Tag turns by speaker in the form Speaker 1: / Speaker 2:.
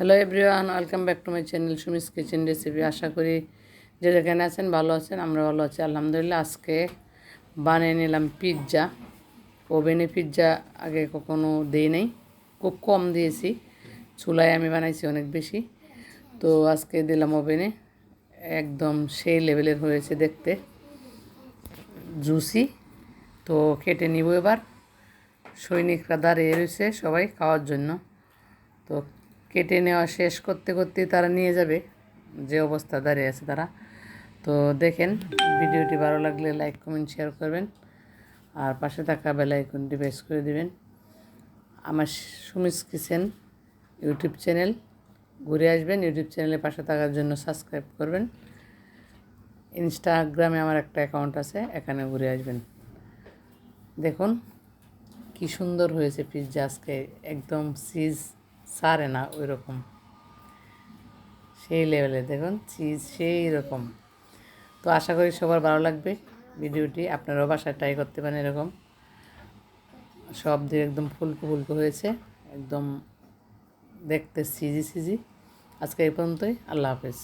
Speaker 1: Hello everyone welcome back to my channel Sumi's kitchen recipe আশা করি যে যেখানে আছেন ভালো আছেন, আমরা ভালো আছি। আলহামদুলিল্লাহ, আজকে বানিয়ে নিলাম পিৎজা ওভেনে পিৎজা আগে কখনো দিই নাই। খুব কম দিয়েছি। চুলায় আমি বানাইছি অনেক বেশি। তো আজকে দিলাম ওভেনে একদম সেই লেভেলের হয়েছে দেখতে। জুসি তো কেটে নিব এবার। সৈনিকরা দাঁড়িয়ে রয়েছে সবাই খাওয়ার জন্য। তো কেটে নেওয়া শেষ করতে করতে তারা নিয়ে যাবে। যে অবস্থা দাঁড়িয়ে আছে তারা। তো দেখেন, ভিডিওটি ভালো লাগলে লাইক, কমেন্ট শেয়ার করবেন। আর পাশে থাকা বেল আইকনটি প্রেস করে দিবেন। আমার সুমিস কিচেন ইউটিউব চ্যানেল ঘুরে আসবেন। ইউটিউব চ্যানেলের পাশে থাকার জন্য সাবস্ক্রাইব করবেন। ইনস্টাগ্রামে আমার একটা অ্যাকাউন্ট আছে, এখানে ঘুরে আসবেন। দেখুন, কি সুন্দর হয়েছে পিৎজা আজকে। একদম চিজ সারে না ওই রকম সেই লেভেলে দেখুন চিজ সেই রকম। তো আশা করি সবার ভালো লাগবে ভিডিওটি। আপনারাও বাসায় ট্রাই করতে পারেন এরকম। সব দিয়ে একদম ফুলকু ফুলকু হয়েছে, একদম দেখতে সিজি সিজি। আজকে এই পর্যন্তই, আল্লাহ হাফেজ।